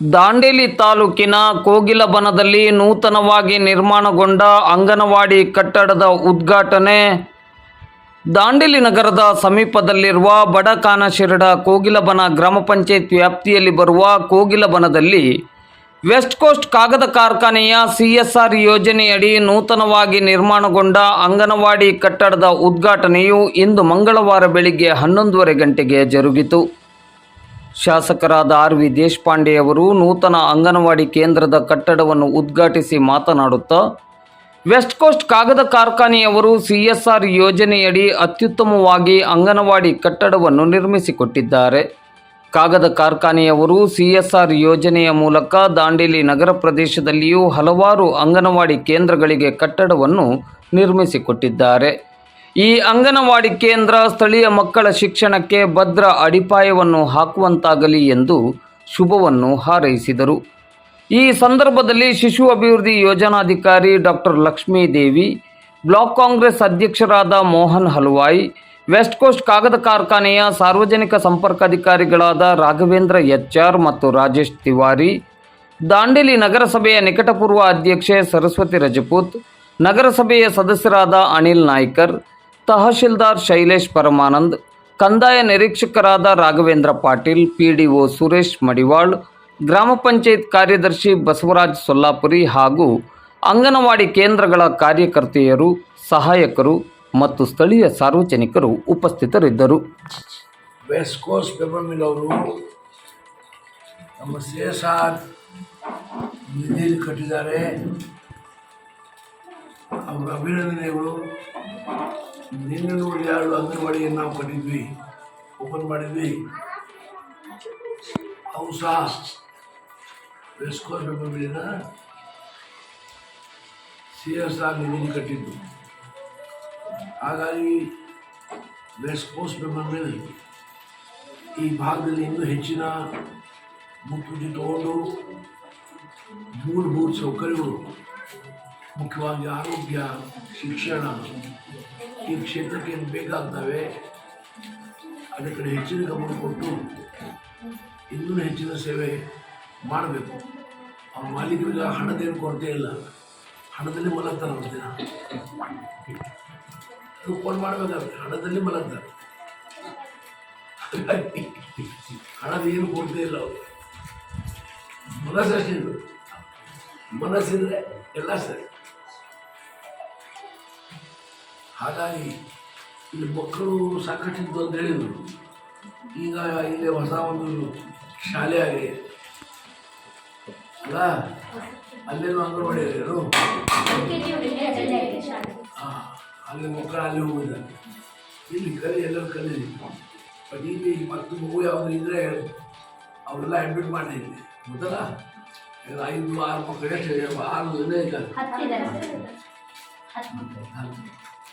ದಾಂಡೇಲಿ ತಾಲೂಕಿನ ಕೋಗಿಲಬನದಲ್ಲಿ ನೂತನವಾಗಿ ನಿರ್ಮಾಣಗೊಂಡ ಅಂಗನವಾಡಿ ಕಟ್ಟಡದ ಉದ್ಘಾಟನೆ. ದಾಂಡೇಲಿ ನಗರದ ಸಮೀಪದಲ್ಲಿರುವ ಬಡಕಾನಶಿರಡ ಕೋಗಿಲಬನ ಗ್ರಾಮ ಪಂಚಾಯತ್ ವ್ಯಾಪ್ತಿಯಲ್ಲಿ ಬರುವ ಕೋಗಿಲಬನದಲ್ಲಿ ವೆಸ್ಟ್ ಕೋಸ್ಟ್ ಕಾಗದ ಕಾರ್ಖಾನೆಯ ಸಿಎಸ್ಆರ್ ಯೋಜನೆಯಡಿ ನೂತನವಾಗಿ ನಿರ್ಮಾಣಗೊಂಡ ಅಂಗನವಾಡಿ ಕಟ್ಟಡದ ಉದ್ಘಾಟನೆಯು ಇಂದು ಮಂಗಳವಾರ ಬೆಳಿಗ್ಗೆ ಹನ್ನೊಂದುವರೆ ಗಂಟೆಗೆ ಜರುಗಿತು. ಶಾಸಕರಾದ ಆರ್ ವಿ ದೇಶಪಾಂಡೆಯವರು ನೂತನ ಅಂಗನವಾಡಿ ಕೇಂದ್ರದ ಕಟ್ಟಡವನ್ನು ಉದ್ಘಾಟಿಸಿ ಮಾತನಾಡುತ್ತಾ, ವೆಸ್ಟ್ ಕೋಸ್ಟ್ ಕಾಗದ ಕಾರ್ಖಾನೆಯವರು ಸಿಎಸ್ಆರ್ ಯೋಜನೆಯಡಿ ಅತ್ಯುತ್ತಮವಾಗಿ ಅಂಗನವಾಡಿ ಕಟ್ಟಡವನ್ನು ನಿರ್ಮಿಸಿಕೊಟ್ಟಿದ್ದಾರೆ. ಕಾಗದ ಕಾರ್ಖಾನೆಯವರು ಸಿಎಸ್ಆರ್ ಯೋಜನೆಯ ಮೂಲಕ ದಾಂಡೇಲಿ ನಗರ ಪ್ರದೇಶದಲ್ಲಿಯೂ ಹಲವಾರು ಅಂಗನವಾಡಿ ಕೇಂದ್ರಗಳಿಗೆ ಕಟ್ಟಡವನ್ನು ನಿರ್ಮಿಸಿಕೊಟ್ಟಿದ್ದಾರೆ. ಈ ಅಂಗನವಾಡಿ ಕೇಂದ್ರ ಸ್ಥಳೀಯ ಮಕ್ಕಳ ಶಿಕ್ಷಣಕ್ಕೆ ಭದ್ರ ಅಡಿಪಾಯವನ್ನು ಹಾಕುವಂತಾಗಲಿ ಎಂದು ಶುಭವನ್ನು ಹಾರೈಸಿದರು. ಈ ಸಂದರ್ಭದಲ್ಲಿ ಶಿಶು ಅಭಿವೃದ್ಧಿ ಯೋಜನಾಧಿಕಾರಿ ಡಾಕ್ಟರ್ ಲಕ್ಷ್ಮೀದೇವಿ, ಬ್ಲಾಕ್ ಕಾಂಗ್ರೆಸ್ ಅಧ್ಯಕ್ಷರಾದ ಮೋಹನ್ ಹಲ್ವಾಯಿ, ವೆಸ್ಟ್ ಕೋಸ್ಟ್ ಕಾಗದ ಕಾರ್ಖಾನೆಯ ಸಾರ್ವಜನಿಕ ಸಂಪರ್ಕಾಧಿಕಾರಿಗಳಾದ ರಾಘವೇಂದ್ರ ಎಚ್ಆರ್ ಮತ್ತು ರಾಜೇಶ್ ತಿವಾರಿ, ದಾಂಡೇಲಿ ನಗರಸಭೆಯ ನಿಕಟಪೂರ್ವ ಅಧ್ಯಕ್ಷೆ ಸರಸ್ವತಿ ರಜಪೂತ್, ನಗರಸಭೆಯ ಸದಸ್ಯರಾದ ಅನಿಲ್ ನಾಯ್ಕರ್ ತಹಶೀಲ್ದಾರ್ ಶೈಲೇಶ್ ಪರಮಾನಂದ್, ಕಂದಾಯ ನಿರೀಕ್ಷಕರಾದ ರಾಘವೇಂದ್ರ ಪಾಟೀಲ್, ಪಿಡಿಒ ಸುರೇಶ್ ಮಡಿವಾಳ್, ಗ್ರಾಮ ಪಂಚಾಯತ್ ಕಾರ್ಯದರ್ಶಿ ಬಸವರಾಜ್ ಸೊಲ್ಲಾಪುರಿ ಹಾಗೂ ಅಂಗನವಾಡಿ ಕೇಂದ್ರಗಳ ಕಾರ್ಯಕರ್ತೆಯರು, ಸಹಾಯಕರು ಮತ್ತು ಸ್ಥಳೀಯ ಸಾರ್ವಜನಿಕರು ಉಪಸ್ಥಿತರಿದ್ದರು. ಪೇಪರ್ ಮಿಲ್ ಅವರು ನಮ್ಮ ಸಿ ಎಸ್ ಆರ್ ನಿಧಿಯಲ್ಲಿ ಕಟ್ಟಿದ್ದಾರೆ. ಅವ್ರ ಅಭಿನಂದನೆಗಳು. ನಿನ್ನೆ ನೋಡಿ ಎರಡು ಅಂಗನವಾಡಿಯನ್ನು ನಾವು ಕಟ್ಟಿದ್ವಿ ಓಪನ್ ಮಾಡಿದ್ವಿ. ಅವು ಸಹ ಪೇಪರ್ ಮಿಲ್ಲಿನ ಸಿ ಎಸ್ ಆರ್ ನಿಧಿಯಲ್ಲಿ ಕಟ್ಟಿದ್ದು. ಹಾಗಾಗಿ ವೆಸ್ಟ್ ಕೋಸ್ಟ್ ಮಿಲ್ ಈ ಭಾಗದಲ್ಲಿ ಇನ್ನೂ ಹೆಚ್ಚಿನ ಮುಖ್ಯ ತಗೊಂಡು ಮೂಲಭೂತ ಸೌಕರ್ಯಗಳು ಮುಖ್ಯವಾಗಿ ಆರೋಗ್ಯ, ಶಿಕ್ಷಣ ಈ ಕ್ಷೇತ್ರಕ್ಕೆ ಏನು ಬೇಕಾಗ್ತವೆ? ಅದರ ಕಡೆ ಹೆಚ್ಚಿನ ಗಮನ ಕೊಟ್ಟು ಇನ್ನೂ ಹೆಚ್ಚಿನ ಸೇವೆ ಮಾಡಬೇಕು. ಅವ್ರ ಮಾಲೀಕರಿಗೆ ಹಣದೇನು ಕೊರತೆ ಇಲ್ಲ. ಹಣದಲ್ಲಿ ಮಲಗ್ತಾರೆ ಅವ್ರ ದಿನ ಫೋನ್ ಮಾಡಬೇಕಾಗುತ್ತೆ ಹಣದಲ್ಲಿ ಮಲಗ್ತಾರೆ. ಹಣದ ಏನು ಕೊಡ್ತೇ ಇಲ್ಲ ಅವರು ಮನಸ್ಸು ಮನಸ್ಸಿದ್ರೆ ಎಲ್ಲ ಸರಿ. ಹಾಗಾಗಿ ಇಲ್ಲಿ ಮಕ್ಕಳು ಸಾಕಷ್ಟಿದ್ದು ಅಂತ ಹೇಳಿದರು. ಈಗ ಇಲ್ಲೇ ಹೊಸ ಒಂದು ಶಾಲೆ ಆಗಿದೆ. ಅಲ್ಲ? ಅಲ್ಲೇನು ಅಂಗನವಾಡಿ ಹಾಂ ಅಲ್ಲಿ ಮಕ್ಕಳು ಅಲ್ಲಿ ಹೋಗಿದ್ದಾರೆ. ಇಲ್ಲಿ ಕಲಿ ಎಲ್ಲರೂ ಕಲೀಲಿ ಬಟ್ ಇಲ್ಲಿ ಮತ್ತು ಮಗು ಯಾವುದು ಇದ್ದರೆ ಅವರೆಲ್ಲ ಅಡ್ಮಿಟ್ ಮಾಡಿ ಇಲ್ಲಿ ಇಲ್ಲ ಐದು ಆರು ಮಕ್ಕಳು ಎಷ್ಟು ಆರು ಜನ ಇದ್ದಾರೆ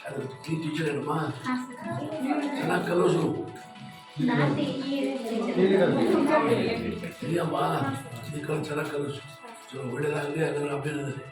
ಅದು ಈ ಟೀಚರ್ ಏನಮ್ಮ? ಚೆನ್ನಾಗಿ ಕಲಿಸು ಇಲ್ಲಮ್ಮ ಈ ಕಲ್ ಚೆನ್ನಾಗಿ ಕಲಿಸು. ಒಳ್ಳೇದಾಗಲಿ ಅದರ ಅಭಿನಂದನೆ.